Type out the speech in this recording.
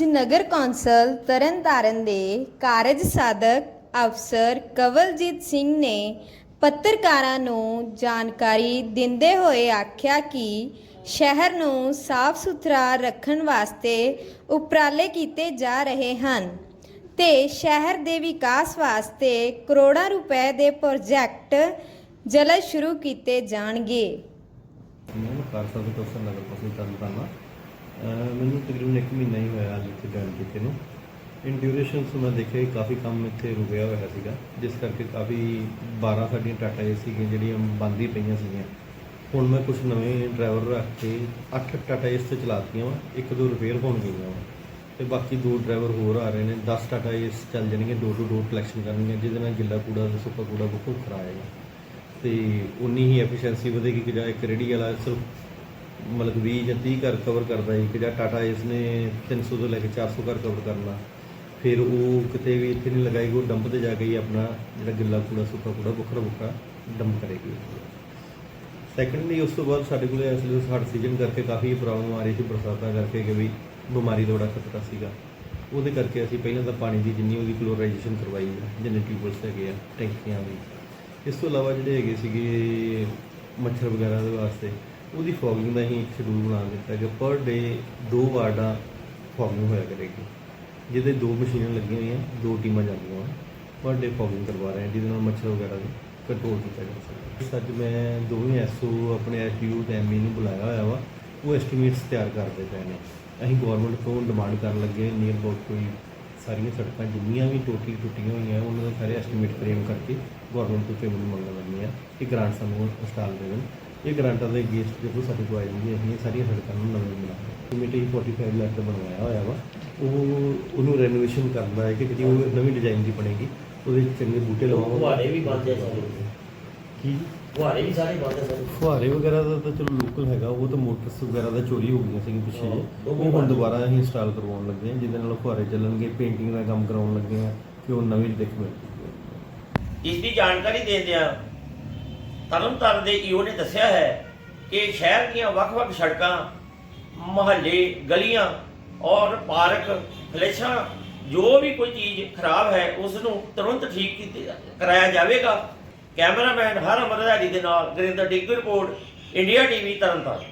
ਨਗਰ council Tarn Taran ਦੇ ਕਾਰਜ ਸਾਧਕ ਅਫਸਰ ਕਵਲਜੀਤ ਸਿੰਘ ਨੇ ਪੱਤਰਕਾਰਾਂ ਨੂੰ ਜਾਣਕਾਰੀ ਦਿੰਦੇ ਹੋਏ ਆਖਿਆ ਕਿ ਸ਼ਹਿਰ ਨੂੰ ਸਾਫ਼ ਸੁਥਰਾ ਰੱਖਣ ਵਾਸਤੇ ਉਪਰਾਲੇ ਕੀਤੇ ਜਾ ਰਹੇ ਹਨ ਤੇ ਸ਼ਹਿਰ ਦੇ ਵਿਕਾਸ ਵਾਸਤੇ ਕਰੋੜਾਂ ਰੁਪਏ ਦੇ ਪ੍ਰੋਜੈਕਟ ਜਲਦ ਸ਼ੁਰੂ ਕੀਤੇ ਜਾਣਗੇ। ਮੈਂ ਕਾਰ ਸਾਹਿਬ ਅਫਸਰ ਨਗਰ ਕੌਂਸਲ ਤਰਨਤਾਰਨ ਮੈਨੂੰ ਤਕਰੀਬਨ 1 ਮਹੀਨਾ ਹੀ ਹੋਇਆ ਅੱਜ ਇੱਥੇ ਜੁਆਇਨ ਕੀਤੇ ਨੂੰ। ਇਨ ਡਿਊਰੇਸ਼ਨ ਮੈਂ ਦੇਖਿਆ ਕਿ ਕਾਫੀ ਕੰਮ ਇੱਥੇ ਰੁਕਿਆ ਹੋਇਆ ਸੀਗਾ, ਜਿਸ ਕਰਕੇ ਕਾਫੀ 12 ਸਾਡੀਆਂ ਟਾਟਾ ਏ ਸੀਗੀਆਂ ਜਿਹੜੀਆਂ ਬੰਦ ਹੀ ਪਈਆਂ ਸੀਗੀਆਂ। ਹੁਣ ਮੈਂ ਕੁਝ ਨਵੇਂ ਡਰਾਈਵਰ ਰੱਖ ਕੇ 8 ਟਾਟਾ ਏਸ ਤੇ ਚਲਾਤੀਆਂ ਵਾ, ਇੱਕ ਦੋ ਰਿਪੇਅਰ ਹੋਣ ਗਈਆਂ ਵਾ। ਤੇ ਬਾਕੀ ਦੋ ਡਰਾਈਵਰ ਹੋਰ ਆ ਰਹੇ ਨੇ 10 ਟਾਟਾ ਏਸ ਚੱਲ ਜਾਣਗੇ ਡੋਰ ਟੂ ਡੋਰ ਕਲੈਕਸ਼ਨ ਕਰਨਗੇ ਜਿਹਦੇ ਨਾਲ ਗਿੱਲਾ ਕੂੜਾ ਤੇ ਸੁੱਕਾ ਕੂੜਾ ਬਹੁਤ ਕਰਾਏਗਾ ਤੇ ਉਨੀ ਹੀ ਐਫੀਸ਼ੀਐਂਸੀ ਵਧੇਗੀ ਕਿ ਜਾਂ ਇੱਕ ਰੇੜੀ ਵਾਲਾ ਸਿਰਫ ਮਤਲਬ 20 ਜਾਂ 30 ਘਰ ਕਵਰ ਕਰਦਾ ਹੈ ਕਿ ਜਾਂ ਟਾਟਾ ਇਸ ਨੇ 300 ਤੋਂ ਲੈ ਕੇ 400 ਘਰ ਕਵਰ ਕਰਨਾ ਫਿਰ ਉਹ ਕਿਤੇ ਵੀ ਇੱਥੇ ਨਹੀਂ ਲਗਾਏਗੀ ਉਹ ਡੰਪ ਤੇ ਜਾ ਕੇ ਹੀ ਆਪਣਾ ਜਿਹੜਾ ਗਿੱਲਾ ਕੂੜਾ, ਸੁੱਕਾ ਕੂੜਾ ਵੱਖਰਾ ਵੱਖਰਾ ਡੰਪ ਕਰੇਗੀ। ਸੈਕੰਡਲੀ ਉਸ ਤੋਂ ਬਾਅਦ ਸਾਡੇ ਕੋਲੇ ਇਸ ਲਈ ਹਰ ਸੀਜ਼ਨ ਕਰਕੇ ਕਾਫੀ ਪ੍ਰੋਬਲਮ ਆ ਰਹੀ ਸੀ, ਬਰਸਾਤਾਂ ਕਰਕੇ ਕਿ ਵੀ ਬਿਮਾਰੀ ਦਾ ਬੜਾ ਖਤਰਾ ਸੀਗਾ। ਉਹਦੇ ਕਰਕੇ ਅਸੀਂ ਪਹਿਲਾਂ ਤਾਂ ਪਾਣੀ ਦੀ ਜਿੰਨੀ ਉਹਦੀ ਕਲੋਰਾਈਜੇਸ਼ਨ ਕਰਵਾਈ ਹੈ ਜਿੰਨੇ ਟਿਊਬਲਸ ਹੈਗੇ ਆ, ਟੈਂਕੀਆਂ ਦੀ। ਇਸ ਤੋਂ ਇਲਾਵਾ ਜਿਹੜੇ ਹੈਗੇ ਸੀਗੇ ਮੱਛਰ ਵਗੈਰਾ ਦੇ ਵਾਸਤੇ ਉਹਦੀ ਫੋਗਿੰਗ ਦਾ ਹੀ ਇੱਕ ਸ਼ਡਿਊਲ ਬਣਾ ਦਿੱਤਾ ਕਿ ਪਰ ਡੇ ਦੋ ਵਾਰਡਾਂ ਫੋਗਿੰਗ ਹੋਇਆ ਕਰੇਗੀ। ਜਿਹਦੇ ਦੋ ਮਸ਼ੀਨਾਂ ਲੱਗੀਆਂ ਹੋਈਆਂ, ਦੋ ਟੀਮਾਂ ਜਾਂਦੀਆਂ ਪਰ ਡੇ ਫੋਗਿੰਗ ਕਰਵਾ ਰਹੇ ਹਾਂ, ਜਿਹਦੇ ਨਾਲ ਮੱਛਰ ਵਗੈਰਾ ਦੀ ਕੰਟਰੋਲ ਕੀਤਾ ਜਾ ਸਕਦਾ ਅੱਜ ਮੈਂ ਦੋਵੇਂ ਐਸਓ ਆਪਣੇ ਐਸਡੀਓ ਤੇ ਐਮਈ ਨੂੰ ਬੁਲਾਇਆ ਹੋਇਆ ਵਾ, ਉਹ ਐਸਟੀਮੇਟਸ ਤਿਆਰ ਕਰਦੇ ਪਏ ਨੇ। ਅਸੀਂ ਗਵਰਨਮੈਂਟ ਤੋਂ ਡਿਮਾਂਡ ਕਰਨ ਲੱਗੇ ਨੀਅਰ ਅਬਾਊਟ ਕੋਈ ਸਾਰੀਆਂ ਸੜਕਾਂ ਜਿੰਨੀਆਂ ਵੀ ਟੋਟੀ ਟੁੱਟੀਆਂ ਹੋਈਆਂ, ਉਹਨਾਂ ਦੇ ਸਾਰੇ ਐਸਟੀਮੇਟ ਫਰੇਮ ਕਰਕੇ ਗਵਰਨਮੈਂਟ ਤੋਂ ਪੇਮੈਂਟ ਮੰਗਣ ਲੱਗੇ ਆ ਕਿ ਗ੍ਰਾਂਟ ਸਾਨੂੰ ਇੰਸਟਾਲ ਦੇ ਦੇਣ। ਇਹ ਗ੍ਰਾਂਟਾਂ ਦੇ ਅਗੇਂਸਟ ਜਦੋਂ ਸਾਡੇ ਕੋਲ ਆ ਜਾਂਦੀ ਅਸੀਂ ਇਹ ਸਾਰੀਆਂ ਸੜਕਾਂ ਨੂੰ ਨਵੇਂ ਐਸਟੀਮੇਟ ਹੀ 45 ਲੱਖ ਦਾ ਬਣਵਾਇਆ ਹੋਇਆ ਵਾ ਉਹ ਉਹਨੂੰ ਰੈਨੋਵੇਸ਼ਨ ਕਰਨਾ ਹੈ ਕਿ ਜਿਹੜੀ ਉਹ ਨਵੀਂ ਡਿਜ਼ਾਈਨ ਦੀ ਬਣੇਗੀ ਉਹਦੇ 'ਚ ਚੰਗੇ ਬੂਟੇ ਲਵਾਵਾਂਗੇ। ਫੁਹਾਰੇ ਵੀ ਬੰਦ ਹੈ ਸਾਰੇ। ਕੀ? ਫੁਹਾਰੇ ਵੀ ਸਾਰੇ ਬੰਦ ਹੈ ਸਾਰੇ। ਫੁਹਾਰੇ ਵਗੈਰਾ ਦਾ ਤਾਂ ਚਲੋ ਲੋਕਲ ਹੈਗਾ ਉਹ ਤਾਂ ਮੋਟਰਸ ਵਗੈਰਾ ਦਾ ਚੋਰੀ ਹੋ ਗਈਆਂ ਸੀ ਪਿੱਛੇ ਹਾਂ, ਜਿਹੇ। ਉਹ ਉਹ ਹੁਣ ਦੁਬਾਰਾ ਅਸੀਂ ਇੰਸਟਾਲ ਕਰਵਾਉਣ ਲੱਗੇ ਹਾਂ ਜਿਹਦੇ ਨਾਲ ਫੁਹਾਰੇ ਚੱਲਣਗੇ ਪੇਂਟਿੰਗ ਦਾ ਕੰਮ ਕਰਾਉਣ ਲੱਗੇ ਹਾਂ ਕਿ ਉਹ ਨਵੀਂ ਦਿਖ ਮਿਲੇਗੀ ਇਸ ਦੀ ਜਾਣਕਾਰੀ ਦਿੰਦਿਆਂ ਤਰਨਤਾਰਨ ਦੇ ਈਓ ਨੇ ਦੱਸਿਆ ਹੈ ਕਿ ਸ਼ਹਿਰ ਦੀਆਂ ਵੱਖ-ਵੱਖ ਸੜਕਾਂ, ਮੁਹੱਲੇ, ਗਲੀਆਂ ਔਰ ਪਾਰਕ ਫਲੈਸ਼ਾਂ ਜੋ ਵੀ ਕੋਈ ਚੀਜ਼ ਖਰਾਬ ਹੈ ਉਸ ਨੂੰ ਤੁਰੰਤ ਠੀਕ ਕਰਾਇਆ ਜਾਵੇਗਾ। ਕੈਮਰਾਮੈਨ ਹਰ ਅਮਰਦਾਰੀ ਦੇ ਨਾਲ Garinder Diggu report, India TV Tarn Taran.